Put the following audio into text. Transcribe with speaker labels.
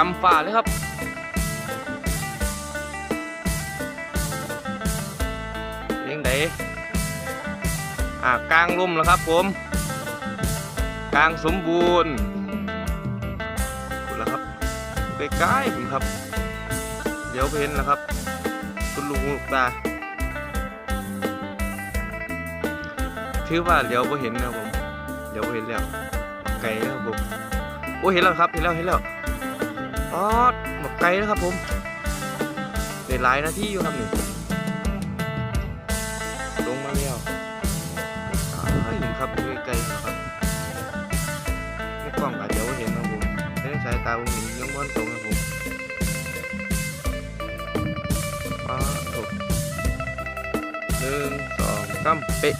Speaker 1: จำฝ่าเลยครับเลี้ยงไดอ่ากลางร่มแล้วครับผมกลางสมบูรณ์คุณแล้วครับใกล้ๆผมครับ เดี๋ยวเห็นแล้วครับคุณลุงลูกตาถือว่าเดี๋ยวไปเห็นนะครับผมเดี๋ยวไปเห็นแล้วไกลแล้วครับผมโอ้เห็นแล้วครับเห็นแล้วเห็นแล้ว อ๋อหมกไกลแล้วครับผมเดี๋ยวหลายนาทีอยู่ครับนี่ลงมาแล้วอ้ายนี่ครับไกลๆครับในกล้องอาจจะไม่เห็นนะครับผมแต่ในสายตาผมเห็นยังม้วนตรงครับผมอ๋อถูกหนึ่งสองสามเป๊ะ